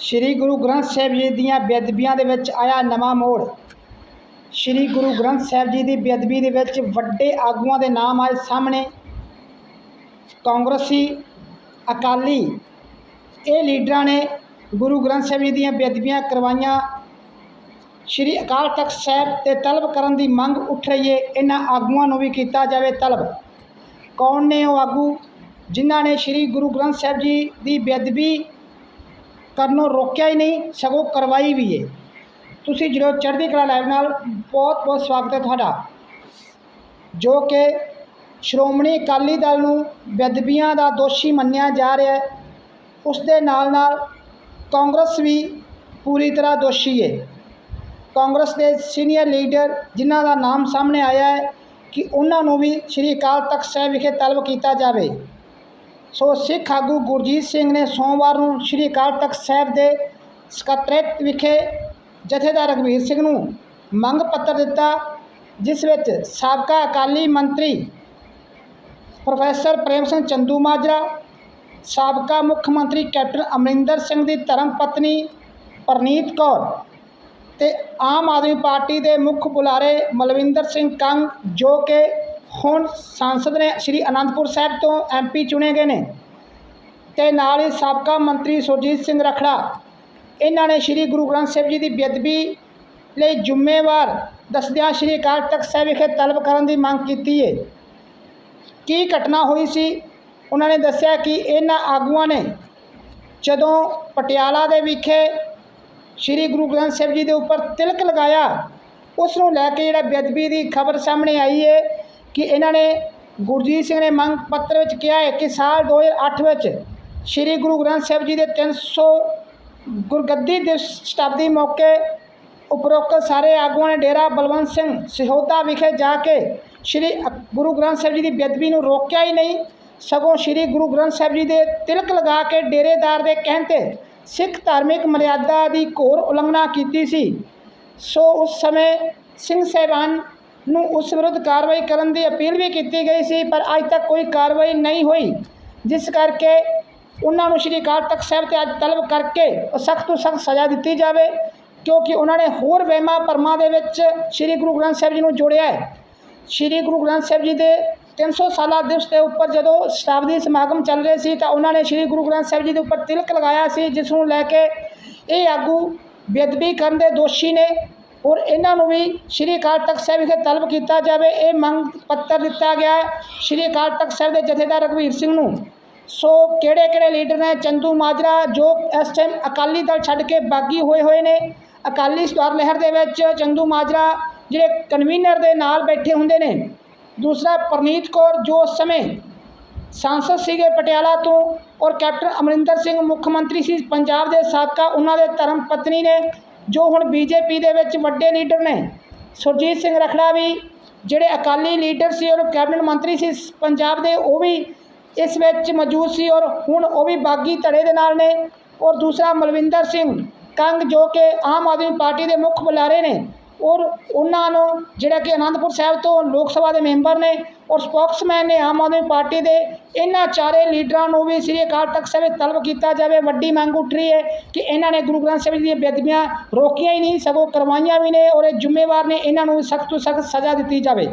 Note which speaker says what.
Speaker 1: ਸ੍ਰੀ ਗੁਰੂ ਗ੍ਰੰਥ ਸਾਹਿਬ ਜੀ ਦੀਆਂ ਬੇਅਦਬੀਆਂ ਦੇ ਵਿੱਚ ਆਇਆ ਨਵਾਂ ਮੋੜ। ਸ੍ਰੀ ਗੁਰੂ ਗ੍ਰੰਥ ਸਾਹਿਬ ਜੀ ਦੀ ਬੇਅਦਬੀ ਦੇ ਵਿੱਚ ਵੱਡੇ ਆਗੂਆਂ ਦੇ ਨਾਮ ਆਏ ਸਾਹਮਣੇ। ਕਾਂਗਰਸੀ ਅਕਾਲੀ, ਇਹ ਲੀਡਰਾਂ ਨੇ ਗੁਰੂ ਗ੍ਰੰਥ ਸਾਹਿਬ ਜੀ ਦੀਆਂ ਬੇਅਦਬੀਆਂ ਕਰਵਾਈਆਂ। ਸ੍ਰੀ ਅਕਾਲ ਤਖਤ ਸਾਹਿਬ ਤੇ ਤਲਬ ਕਰਨ ਦੀ ਮੰਗ ਉੱਠ ਰਹੀ ਹੈ ਇਹਨਾਂ ਆਗੂਆਂ ਨੂੰ ਵੀ ਕੀਤਾ ਜਾਵੇ ਤਲਬ। ਕੌਣ ਨੇ ਉਹ ਆਗੂ? ਜਿਨ੍ਹਾਂ ਨੇ ਸ੍ਰੀ ਗੁਰੂ ਗ੍ਰੰਥ ਸਾਹਿਬ ਜੀ ਦੀ ਬੇਅਦਬੀ ਕਰਨੋਂ ਰੋਕਿਆ ਹੀ ਨਹੀਂ, ਸਗੋਂ ਕਰਵਾਈ ਵੀ ਹੈ ਤੁਸੀਂ ਜਦੋਂ ਚੜ੍ਹਦੀ ਕਲਾ ਲਾਈਵ ਨਾਲ ਬਹੁਤ ਬਹੁਤ ਸਵਾਗਤ ਹੈ ਤੁਹਾਡਾ। ਜੋ ਕਿ ਸ਼੍ਰੋਮਣੀ ਅਕਾਲੀ ਦਲ ਨੂੰ ਬੇਅਦਬੀਆਂ ਦਾ ਦੋਸ਼ੀ ਮੰਨਿਆ ਜਾ ਰਿਹਾ ਹੈ, ਉਸ ਦੇ ਨਾਲ ਨਾਲ ਕਾਂਗਰਸ ਵੀ ਪੂਰੀ ਤਰ੍ਹਾਂ ਦੋਸ਼ੀ ਹੈ ਕਾਂਗਰਸ ਦੇ ਸੀਨੀਅਰ ਲੀਡਰ ਜਿਨ੍ਹਾਂ ਦਾ ਨਾਮ ਸਾਹਮਣੇ ਆਇਆ ਹੈ ਕਿ ਉਹਨਾਂ ਨੂੰ ਵੀ ਸ੍ਰੀ ਅਕਾਲ ਤਖਤ ਸਾਹਿਬ ਵਿਖੇ ਤਲਬ ਕੀਤਾ ਜਾਵੇ। ਸੋ ਸਿੱਖ ਆਗੂ ਗੁਰਜੀਤ ਸਿੰਘ ਨੇ ਸੋਮਵਾਰ ਨੂੰ ਸ੍ਰੀ ਅਕਾਲ ਤਖਤ ਸਾਹਿਬ ਦੇ ਸਕੱਤਰੇਤ ਵਿਖੇ ਜਥੇਦਾਰ ਰਘਵੀਰ ਸਿੰਘ ਨੂੰ ਮੰਗ ਪੱਤਰ ਦਿੱਤਾ, ਜਿਸ ਵਿੱਚ ਸਾਬਕਾ ਅਕਾਲੀ ਮੰਤਰੀ ਪ੍ਰੋਫੈਸਰ ਪ੍ਰੇਮ ਸਿੰਘ ਚੰਦੂ ਮਾਜਰਾ, ਸਾਬਕਾ ਮੁੱਖ ਮੰਤਰੀ ਕੈਪਟਨ ਅਮਰਿੰਦਰ ਸਿੰਘ ਦੀ ਧਰਮ ਪਤਨੀ ਪਰਨੀਤ ਕੌਰ ਤੇ ਆਮ ਆਦਮੀ ਪਾਰਟੀ ਦੇ ਮੁੱਖ ਬੁਲਾਰੇ ਮਲਵਿੰਦਰ ਸਿੰਘ ਕੰਗ, ਜੋ ਕਿ ਹੁਣ ਸੰਸਦ ਨੇ ਸ਼੍ਰੀ ਅਨੰਦਪੁਰ ਸਾਹਿਬ ਤੋਂ ਐਮਪੀ ਚੁਣੇ ਗਏ ਨੇ ਤੇ ਨਾਲ ਹੀ ਸਾਬਕਾ ਮੰਤਰੀ ਸੁਰਜੀਤ ਸਿੰਘ ਰਖੜਾ, ਇਹਨਾਂ ਨੇ ਸ਼੍ਰੀ ਗੁਰੂ ਗ੍ਰੰਥ ਸਾਹਿਬ ਜੀ ਦੀ ਬੇਅਦਬੀ ਲਈ ਜ਼ਿੰਮੇਵਾਰ ਦੱਸਦਿਆਂ ਸ਼੍ਰੀ ਅਕਾਲ ਤਖਤ ਸਾਹਿਬ ਵਿਖੇ ਤਲਬ ਕਰਨ ਦੀ ਮੰਗ ਕੀਤੀ ਹੈ ਕੀ ਘਟਨਾ ਹੋਈ ਸੀ? ਉਹਨਾਂ ਨੇ ਦੱਸਿਆ ਕਿ ਇਹਨਾਂ ਆਗੂਆਂ ਨੇ ਜਦੋਂ ਪਟਿਆਲਾ ਦੇ ਵਿਖੇ ਸ਼੍ਰੀ ਗੁਰੂ ਗ੍ਰੰਥ ਸਾਹਿਬ ਜੀ ਦੇ ਉੱਪਰ ਤਿਲਕ ਲਗਾਇਆ, ਉਸ ਨੂੰ ਲੈ ਕੇ ਜਿਹੜਾ ਬੇਅਦਬੀ ਦੀ ਖਬਰ ਸਾਹਮਣੇ ਆਈ ਹੈ ਕਿ ਇਹਨਾਂ ਨੇ ਗੁਰਜੀਤ ਸਿੰਘ ਨੇ ਮੰਗ ਪੱਤਰ ਵਿੱਚ ਕਿਹਾ ਹੈ ਕਿ ਸਾਲ 2008 ਵਿੱਚ ਸ਼੍ਰੀ ਗੁਰੂ ਗ੍ਰੰਥ ਸਾਹਿਬ ਜੀ ਦੇ 300 ਗੁਰਗੱਦੀ ਦਿਵਸ ਸ਼ਤਾਬਦੀ ਮੌਕੇ ਉਪਰੋਕਤ ਸਾਰੇ ਆਗੂਆਂ ਨੇ ਡੇਰਾ ਬਲਵੰਤ ਸਿੰਘ ਸਿਹੋਤਾ ਵਿਖੇ ਜਾ ਕੇ ਸ਼੍ਰੀ ਅ- ਗੁਰੂ ਗ੍ਰੰਥ ਸਾਹਿਬ ਜੀ ਦੀ ਬੇਅਦਬੀ ਨੂੰ ਰੋਕਿਆ ਹੀ ਨਹੀਂ, ਸਗੋਂ ਸ਼੍ਰੀ ਗੁਰੂ ਗ੍ਰੰਥ ਸਾਹਿਬ ਜੀ ਦੇ ਤਿਲਕ ਲਗਾ ਕੇ ਡੇਰੇਦਾਰ ਦੇ ਕਹਿਣ ਤੇ ਸਿੱਖ ਧਾਰਮਿਕ ਮਰਿਆਦਾ ਦੀ ਘੋਰ ਉਲੰਘਣਾ ਕੀਤੀ ਸੀ। ਸੋ ਉਸ ਸਮੇਂ ਸਿੰਘ ਸਾਹਿਬਾਨ ਨੂੰ ਉਸ ਵਿਰੁੱਧ ਕਾਰਵਾਈ ਕਰਨ ਦੀ ਅਪੀਲ ਵੀ ਕੀਤੀ ਗਈ ਸੀ, ਪਰ ਅੱਜ ਤੱਕ ਕੋਈ ਕਾਰਵਾਈ ਨਹੀਂ ਹੋਈ। ਜਿਸ ਕਰਕੇ ਉਹਨਾਂ ਨੂੰ ਸ਼੍ਰੀ ਅਕਾਲ ਤਖਤ ਸਾਹਿਬ ਤੇ ਅੱਜ ਤਲਬ ਕਰਕੇ ਸਖਤ ਤੋਂ ਸਖਤ ਸਜ਼ਾ ਦਿੱਤੀ ਜਾਵੇ, ਕਿਉਂਕਿ ਉਹਨਾਂ ਨੇ ਹੋਰ ਵਹਿਮਾਂ ਭਰਮਾਂ ਦੇ ਵਿੱਚ ਸ਼੍ਰੀ ਗੁਰੂ ਗ੍ਰੰਥ ਸਾਹਿਬ ਜੀ ਨੂੰ ਜੋੜਿਆ ਹੈ। ਸ਼੍ਰੀ ਗੁਰੂ ਗ੍ਰੰਥ ਸਾਹਿਬ ਜੀ ਦੇ 300 ਸਾਲਾ ਦਿਵਸ ਦੇ ਉੱਪਰ ਜਦੋਂ ਸ਼ਤਾਬਦੀ ਸਮਾਗਮ ਚੱਲ ਰਹੇ ਸੀ, ਤਾਂ ਉਹਨਾਂ ਨੇ ਸ਼੍ਰੀ ਗੁਰੂ ਗ੍ਰੰਥ ਸਾਹਿਬ ਜੀ ਦੇ ਉੱਪਰ ਤਿਲਕ ਲਗਾਇਆ ਸੀ, ਜਿਸ ਨੂੰ ਲੈ ਕੇ ਇਹ ਆਗੂ ਬੇਅਦਬੀ ਕਰਨ ਦੇ ਦੋਸ਼ੀ ਨੇ ਔਰ ਇਹਨਾਂ ਨੂੰ ਵੀ ਸ਼੍ਰੀ ਅਕਾਲ ਤਖਤ ਸਾਹਿਬ ਵਿਖੇ ਤਲਬ ਕੀਤਾ ਜਾਵੇ। ਇਹ ਮੰਗ ਪੱਤਰ ਦਿੱਤਾ ਗਿਆ ਹੈ ਸ਼੍ਰੀ ਅਕਾਲ ਤਖਤ ਸਾਹਿਬ ਦੇ ਜਥੇਦਾਰ ਰਘਵੀਰ ਸਿੰਘ ਨੂੰ। ਸੋ ਕਿਹੜੇ ਕਿਹੜੇ ਲੀਡਰ ਨੇ? ਚੰਦੂ ਮਾਜਰਾ ਜੋ ਇਸ ਟਾਈਮ ਅਕਾਲੀ ਦਲ ਛੱਡ ਕੇ ਬਾਗੀ ਹੋਏ ਹੋਏ ਨੇ। ਅਕਾਲੀ ਸਵਾਰ ਲਹਿਰ ਦੇ ਵਿੱਚ ਚੰਦੂ ਮਾਜਰਾ ਜਿਹੜੇ ਕਨਵੀਨਰ ਦੇ ਨਾਲ ਬੈਠੇ ਹੁੰਦੇ ਨੇ। ਦੂਸਰਾ ਪਰਨੀਤ ਕੌਰ ਜੋ ਉਸ ਸਮੇਂ ਸਾਂਸਦ ਸੀਗੇ ਪਟਿਆਲਾ ਤੋਂ ਔਰ ਕੈਪਟਨ ਅਮਰਿੰਦਰ ਸਿੰਘ ਮੁੱਖ ਮੰਤਰੀ ਸੀ। ਪੰਜਾਬ ਦੇ ਸਾਬਕਾ ਉਹਨਾਂ ਦੇ ਧਰਮ ਪਤਨੀ ਨੇ। ਜੋ ਹੁਣ ਬੀਜੇਪੀ ਦੇ ਵਿੱਚ ਵੱਡੇ ਲੀਡਰ ਨੇ, ਸੁਰਜੀਤ ਸਿੰਘ ਰਖੜਾ ਵੀ, ਜਿਹੜੇ ਅਕਾਲੀ ਲੀਡਰ ਸੀ ਔਰ ਕੈਬਨਿਟ ਮੰਤਰੀ ਸੀ ਸ- ਪੰਜਾਬ ਦੇ, ਉਹ ਵੀ ਇਸ ਵਿੱਚ ਮੌਜੂਦ ਸੀ ਔਰ ਹੁਣ ਉਹ ਵੀ ਬਾਗੀ ਧੜੇ ਦੇ ਨਾਲ ਨੇ। ਔਰ ਦੂਸਰਾ ਮਲਵਿੰਦਰ ਸਿੰਘ ਕੰਗ ਜੋ ਕਿ ਆਮ ਆਦਮੀ ਪਾਰਟੀ ਦੇ ਮੁੱਖ ਬੁਲਾਰੇ ਨੇ ਔਰ ਉਹਨਾਂ ਨੂੰ ਜਿਹੜਾ ਕਿ ਆਨੰਦਪੁਰ ਸਾਹਿਬ ਤੋਂ ਲੋਕ ਸਭਾ ਦੇ ਮੈਂਬਰ ਨੇ ਔਰ ਸਪੋਕਸਮੈਨ ਨੇ ਆਮ ਆਦਮੀ ਪਾਰਟੀ ਦੇ, ਇਹਨਾਂ ਚਾਰੇ ਲੀਡਰਾਂ ਨੂੰ ਵੀ ਸ੍ਰੀ ਅਕਾਲ ਤਖਤ ਸਾਹਿਬ ਵਿੱਚ ਤਲਬ ਕੀਤਾ ਜਾਵੇ। ਵੱਡੀ ਮੰਗ ਉੱਠ ਰਹੀ ਹੈ ਕਿ ਇਹਨਾਂ ਨੇ ਗੁਰੂ ਗ੍ਰੰਥ ਸਾਹਿਬ ਜੀ ਦੀਆਂ ਬੇਅਦਬੀਆਂ ਰੋਕੀਆਂ ਹੀ ਨਹੀਂ, ਸਗੋਂ ਕਰਵਾਈਆਂ ਵੀ ਨੇ ਔਰ ਇਹ ਜ਼ਿੰਮੇਵਾਰ ਨੇ, ਇਹਨਾਂ ਨੂੰ ਸਖਤ ਤੋਂ ਸਖਤ ਸਜ਼ਾ ਦਿੱਤੀ ਜਾਵੇ।